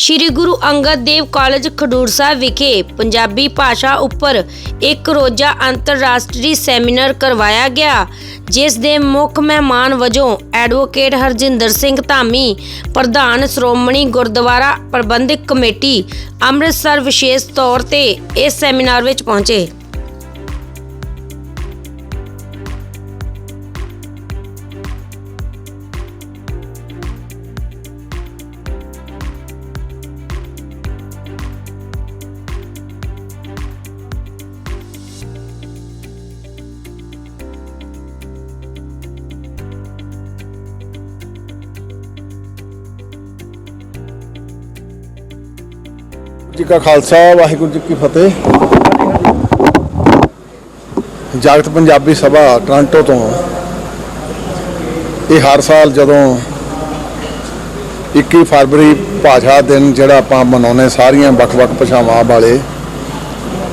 ਸ੍ਰੀ Guru Angad Dev college Khadur Sahib ਵਿਖੇ ਪੰਜਾਬੀ ਭਾਸ਼ਾ ਉੱਪਰ ਇੱਕ ਰੋਜ਼ਾ ਅੰਤਰਰਾਸ਼ਟਰੀ ਸੈਮੀਨਾਰ ਕਰਵਾਇਆ ਗਿਆ, ਜਿਸ ਦੇ ਮੁੱਖ ਮਹਿਮਾਨ ਵਜੋਂ ਐਡਵੋਕੇਟ ਹਰਜਿੰਦਰ ਸਿੰਘ ਧਾਮੀ, ਪ੍ਰਧਾਨ ਸ਼੍ਰੋਮਣੀ ਗੁਰਦੁਆਰਾ ਪ੍ਰਬੰਧਕ ਕਮੇਟੀ ਅੰਮ੍ਰਿਤਸਰ ਵਿਸ਼ੇਸ਼ ਤੌਰ ਤੇ ਇਸ ਸੈਮੀਨਾਰ ਵਿੱਚ ਪਹੁੰਚੇ। ਜੀ ਕਾ ਖਾਲਸਾ, ਵਾਹਿਗੁਰੂ ਜੀ ਕੀ ਫਤਿਹ। ਜਾਗਤ ਪੰਜਾਬੀ ਸਭਾ ਟੋਰਾਂਟੋ ਤੋਂ ਇਹ ਹਰ ਸਾਲ ਜਦੋਂ 21 ਫਰਵਰੀ ਭਾਸ਼ਾ ਦਿਨ ਜਿਹੜਾ ਆਪਾਂ ਮਨਾਉਂਦੇ ਸਾਰੀਆਂ ਵੱਖ-ਵੱਖ ਭਾਸ਼ਾਵਾਂ ਵਾਲੇ,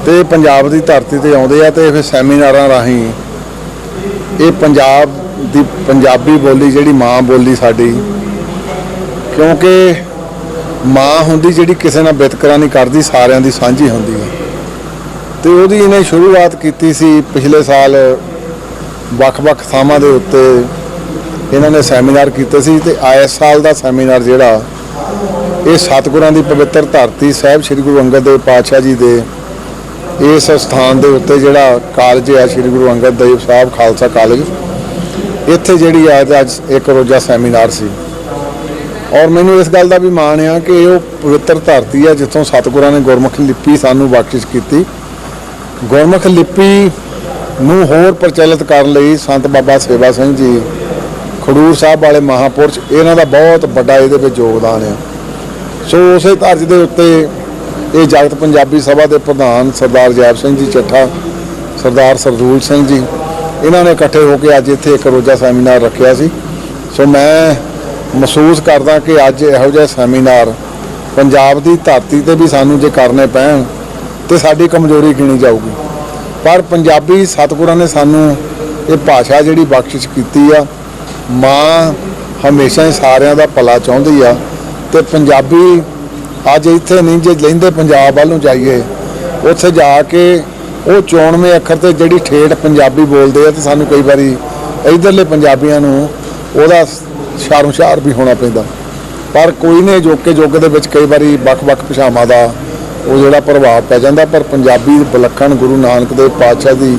ਤੇ ਪੰਜਾਬ ਦੀ ਧਰਤੀ ਤੇ ਆਉਂਦੇ ਆ ਤੇ ਫਿਰ ਸੈਮੀਨਾਰਾਂ ਰਾਹੀਂ ਇਹ ਪੰਜਾਬ ਦੀ ਪੰਜਾਬੀ ਬੋਲੀ ਜਿਹੜੀ ਮਾਂ ਬੋਲੀ ਸਾਡੀ, ਕਿਉਂਕਿ ਮਾਂ ਹੁੰਦੀ ਜਿਹੜੀ ਕਿਸੇ ਨਾਲ ਵਿਤਕਰਾ ਨਹੀਂ ਕਰਦੀ, ਸਾਰਿਆਂ ਦੀ ਸਾਂਝੀ ਹੁੰਦੀ ਹੈ। ਤੇ ਉਹਦੀ ਇਹਨੇ ਸ਼ੁਰੂਆਤ ਕੀਤੀ ਸੀ ਪਿਛਲੇ ਸਾਲ ਵੱਖ-ਵੱਖ ਥਾਵਾਂ ਦੇ ਉੱਤੇ। ਇਹਨਾਂ ਨੇ ਸੈਮੀਨਾਰ ਕੀਤੇ ਸੀ ਤੇ ਆਏ ਸਾਲ ਦਾ ਸੈਮੀਨਾਰ ਜਿਹੜਾ, ਇਹ ਸਤਿਗੁਰਾਂ ਦੀ ਪਵਿੱਤਰ ਧਰਤੀ ਸਾਹਿਬ ਸ੍ਰੀ ਗੁਰੂ ਅੰਗਦ ਦੇਵ ਪਾਤਸ਼ਾਹ ਜੀ ਦੇ ਇਸ ਸਥਾਨ ਦੇ ਉੱਤੇ ਜਿਹੜਾ ਕਾਲਜ ਹੈ ਸ੍ਰੀ ਗੁਰੂ ਅੰਗਦ ਦੇਵ ਸਾਹਿਬ ਖਾਲਸਾ ਕਾਲਜ। ਇੱਥੇ ਜਿਹੜੀ ਅੱਜ ਅੱਜ ਇੱਕ ਰੋਜ਼ਾ ਸੈਮੀਨਾਰ ਸੀ। ਔਰ ਮੈਨੂੰ ਇਸ ਗੱਲ ਦਾ ਵੀ ਮਾਣ ਆ ਕਿ ਇਹ ਉਹ ਪਵਿੱਤਰ ਧਰਤੀ ਹੈ ਜਿੱਥੋਂ ਸਤਿਗੁਰਾਂ ਨੇ ਗੁਰਮੁਖ ਲਿਪੀ ਸਾਨੂੰ ਬਖਸ਼ਿਸ਼ ਕੀਤੀ। ਗੁਰਮੁਖ ਲਿਪੀ ਨੂੰ ਹੋਰ ਪ੍ਰਚਲਿਤ ਕਰਨ ਲਈ ਸੰਤ ਬਾਬਾ ਸੇਵਾ ਸਿੰਘ ਜੀ, ਖਡੂਰ ਸਾਹਿਬ ਵਾਲੇ ਮਹਾਪੁਰਸ਼, ਇਹਨਾਂ ਦਾ ਬਹੁਤ ਵੱਡਾ ਇਹਦੇ ਵਿੱਚ ਯੋਗਦਾਨ ਆ। ਸੋ ਉਸੇ ਧਰਜ ਦੇ ਉੱਤੇ ਇਹ ਜਗਤ ਪੰਜਾਬੀ ਸਭਾ ਦੇ ਪ੍ਰਧਾਨ ਸਰਦਾਰ ਜੈਬ ਸਿੰਘ ਜੀ ਚੱਠਾ, ਸਰਦਾਰ ਸਰਦੂਲ ਸਿੰਘ ਜੀ, ਇਹਨਾਂ ਨੇ ਇਕੱਠੇ ਹੋ ਕੇ ਅੱਜ ਇੱਥੇ ਇੱਕ ਰੋਜ਼ਾ ਸੈਮੀਨਾਰ ਰੱਖਿਆ ਸੀ। ਸੋ ਮੈਂ ਮਹਿਸੂਸ ਕਰਦਾ ਕਿ ਅੱਜ ਇਹੋ ਜਿਹਾ ਸੈਮੀਨਾਰ ਪੰਜਾਬ ਦੀ ਧਰਤੀ ਤੇ ਵੀ ਸਾਨੂੰ ਜੇ ਕਰਨੇ ਪੈਣ ਤੇ ਸਾਡੀ ਕਮਜ਼ੋਰੀ ਗਿਣੀ ਜਾਊਗੀ। ਪਰ ਪੰਜਾਬੀ ਸਤਿਗੁਰਾਂ ਨੇ ਸਾਨੂੰ ਇਹ ਭਾਸ਼ਾ ਜਿਹੜੀ ਬਖਸ਼ਿਸ਼ ਕੀਤੀ ਆ, ਮਾਂ ਹਮੇਸ਼ਾ ਹੀ ਸਾਰਿਆਂ ਦਾ ਭਲਾ ਚਾਹੁੰਦੀ ਆ ਤੇ ਪੰਜਾਬੀ ਅੱਜ ਇੱਥੇ ਨਹੀਂ, ਜੇ ਲੈਂਦੇ ਪੰਜਾਬ ਵੱਲ ਨੂੰ ਜਾਈਏ, ਉੱਥੇ ਜਾ ਕੇ ਉਹ ਚੋਣਵੇਂ ਅੱਖਰ ਤੇ ਜਿਹੜੀ ਠੇਠ ਪੰਜਾਬੀ ਬੋਲਦੇ ਆ ਤੇ ਸਾਨੂੰ ਕਈ ਵਾਰੀ ਇਧਰਲੇ ਪੰਜਾਬੀਆਂ ਨੂੰ ਉਹਦਾ ਸ਼ਰਮਸ਼ਾਰ ਵੀ ਹੋਣਾ ਪੈਂਦਾ। ਪਰ ਕੋਈ ਨੇ ਜੋਕੇ ਜੋਗ ਦੇ ਵਿੱਚ ਕਈ ਵਾਰੀ ਵੱਖ-ਵੱਖ ਭਾਸ਼ਾਵਾਂ ਦਾ ਉਹ ਜਿਹੜਾ ਪ੍ਰਭਾਵ ਪੈ ਜਾਂਦਾ, ਪਰ ਪੰਜਾਬੀ ਵਿਲੱਖਣ ਗੁਰੂ ਨਾਨਕ ਦੇਵ ਪਾਤਸ਼ਾਹ ਦੀ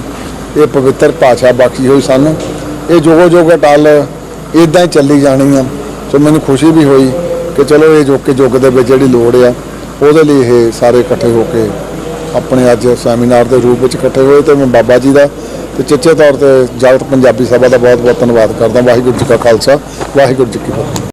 ਇਹ ਪਵਿੱਤਰ ਭਾਸ਼ਾ ਬਾਕੀ ਹੋਈ ਸਾਨੂੰ। ਇਹ ਜੋਗੋ ਜੋਗ ਟਲ ਇਦਾਂ ਹੀ ਚੱਲੀ ਜਾਣੀ ਆ। ਸੋ ਮੈਨੂੰ ਖੁਸ਼ੀ ਵੀ ਹੋਈ ਕਿ ਚਲੋ ਇਹ ਜੋਕੇ ਜੁਗ ਦੇ ਵਿੱਚ ਜਿਹੜੀ ਲੋੜ ਆ, ਉਹਦੇ ਲਈ ਇਹ ਸਾਰੇ ਇਕੱਠੇ ਹੋ ਕੇ ਆਪਣੇ ਅੱਜ ਸੈਮੀਨਾਰ ਦੇ ਰੂਪ ਵਿੱਚ ਇਕੱਠੇ ਹੋਏ ਤੇ ਮੈਂ ਬਾਬਾ ਜੀ ਦਾ ਤੇ ਚਿੱਚੇ ਤੌਰ ਤੇ ਜਾਗਤ ਪੰਜਾਬੀ ਸਭਾ ਦਾ ਬਹੁਤ ਬਹੁਤ ਧੰਨਵਾਦ ਕਰਦਾ। ਵਾਹਿਗੁਰੂ ਜੀ ਕਾ ਖਾਲਸਾ, ਵਾਹਿਗੁਰੂ ਜੀ ਕੀ ਫਤਿਹ।